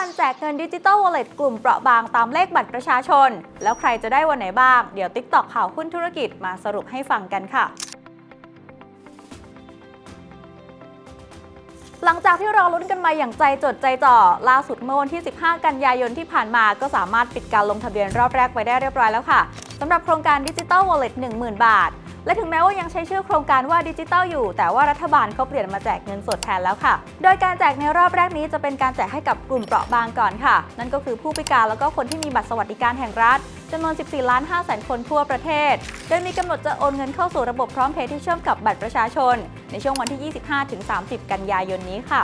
วันแจกเงินดิจิ t a l Wallet กลุ่มเปราะบางตามเลขบัตรประชาชน แล้วใครจะได้วันไหนบ้าง เดี๋ยว TikTok ข่าวหุ้นธุรกิจมาสรุปให้ฟังกันค่ะหลังจากที่เราลุ้นกันมาอย่างใจจดใจจ่อ ล่าสุดเมื่อวันที่ 15 กันยายนที่ผ่านมาก็สามารถปิดการลงทะเบียนรอบแรกไปได้เรียบร้อยแล้วค่ะสำหรับโครงการดิจิ t a l Wallet 10,000 บาท และถึงแม้ว่ายังใช้ชื่อโครงการว่าดิจิ t a l อยู่ แต่ว่ารัฐบาลเขาเปลี่ยนมาแจกเงินสดแทนแล้วค่ะ โดยการแจกในรอบแรกนี้จะเป็นการแจกให้กับกลุ่มเปราะบางก่อนค่ะ นั่นก็คือผู้พิการแล้วก็คนที่มีบัตรสวัสดิการแห่งรัฐจำนวน 14 ล้าน5แสนคนทั่วประเทศ โดยมีกำหนดจะโอนเงินเข้าสู่ระบบพร้อมเพย์ที่เชื่อมกับบัตรประชาชน ในช่วงวันที่ 25-30 กันยายนนี้ค่ะ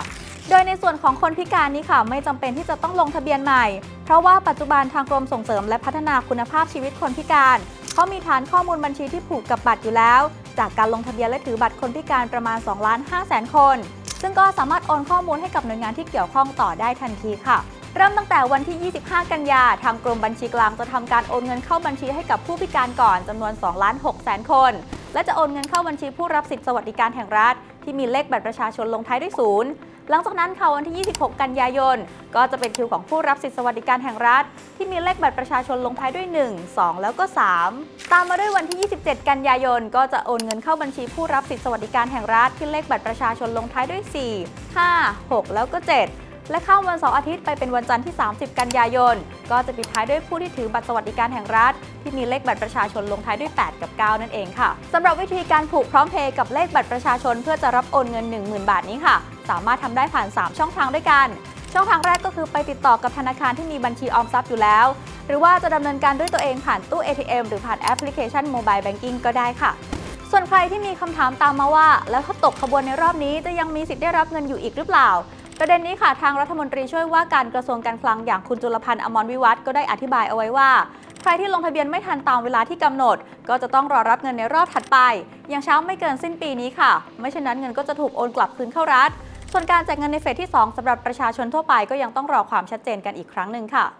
โดยในส่วนของคนพิการนี้ค่ะ ไม่จำเป็นที่จะต้องลงทะเบียนใหม่ เพราะว่าปัจจุบันทางกรมส่งเสริมและพัฒนาคุณภาพชีวิตคนพิการ เขามีฐานข้อมูลบัญชีที่ผูกกับบัตรอยู่แล้ว จากการลงทะเบียนและถือบัตรคนพิการประมาณ2ล้าน5แสนคน ซึ่งก็สามารถโอนข้อมูลให้กับหน่วยงานที่เกี่ยวข้องต่อได้ทันทีค่ะเริ่มตั้งแต่วันที่ 25 กันยา ทางกรมบัญชีกลางจะทำการโอนเงินเข้าบัญชีให้กับผู้พิการก่อนจำนวน2ล้าน6แสนคน และจะโอนเงินเข้าบัญชีผู้รับสิทธิสวัสดิการแห่งรัฐ ที่มีเลขบัตรประชาชนลงท้ายด้วยศูนย์ หลังจากนั้นค่ะวันที่ 26 กันยายน ก็จะเป็นคิวของผู้รับสิทธิสวัสดิการแห่งรัฐ ที่มีเลขบัตรประชาชนลงท้ายด้วย 1 2 แล้วก็ 3 ตามมาด้วยวันที่ 27 กันยายน ก็จะโอนเงินเข้าบัญชีผู้รับสิทธิสวัสดิการแห่งรัฐที่เลขบัตรประชาชนลงท้ายด้วย 4 5 6 แล้วก็ 7และข้ามวันเสาร์อาทิตย์ไปเป็นวันจันทร์ที่ 30 กันยายน ก็จะปิดท้ายด้วยผู้ที่ถือบัตรสวัสดิการแห่งรัฐ ที่มีเลขบัตรประชาชนลงท้ายด้วย 8 กับ 9 นั่นเองค่ะสำหรับวิธีการผูกพร้อมเพย์กับเลขบัตรประชาชน เพื่อจะรับโอนเงิน 10,000 บาทนี้ค่ะ สามารถทำได้ผ่าน 3 ช่องทางด้วยกัน ช่องทางแรกก็คือไปติดต่อกับธนาคารที่มีบัญชีออมทรัพย์อยู่แล้ว หรือว่าจะดำเนินการด้วยตัวเองผ่านตู้ ATM หรือผ่านแอปพลิเคชัน Mobile Banking ก็ได้ค่ะ ส่วนใครที่มีคำถามตามมาว่า แล้วถ้าตกขบวนในรอบนี้จะยังมีสิทธิ์ได้รับเงินอยู่อีกหรือเปล่าประเด็นนี้ค่ะทางรัฐมนตรีช่วยว่าการกระทรวงการคลังอย่างคุณจุลพันธ์อมรวิวัฒน์ก็ได้อธิบายเอาไว้ว่า ใครที่ลงทะเบียนไม่ทันตามเวลาที่กำหนด ก็จะต้องรอรับเงินในรอบถัดไป อย่างเช้าไม่เกินสิ้นปีนี้ค่ะ ไม่เช่นนั้นเงินก็จะถูกโอนกลับคืนเข้ารัฐ ส่วนการแจกเงินในเฟสที่ 2สำหรับประชาชนทั่วไปก็ยังต้องรอความชัดเจนกันอีกครั้งหนึ่งค่ะ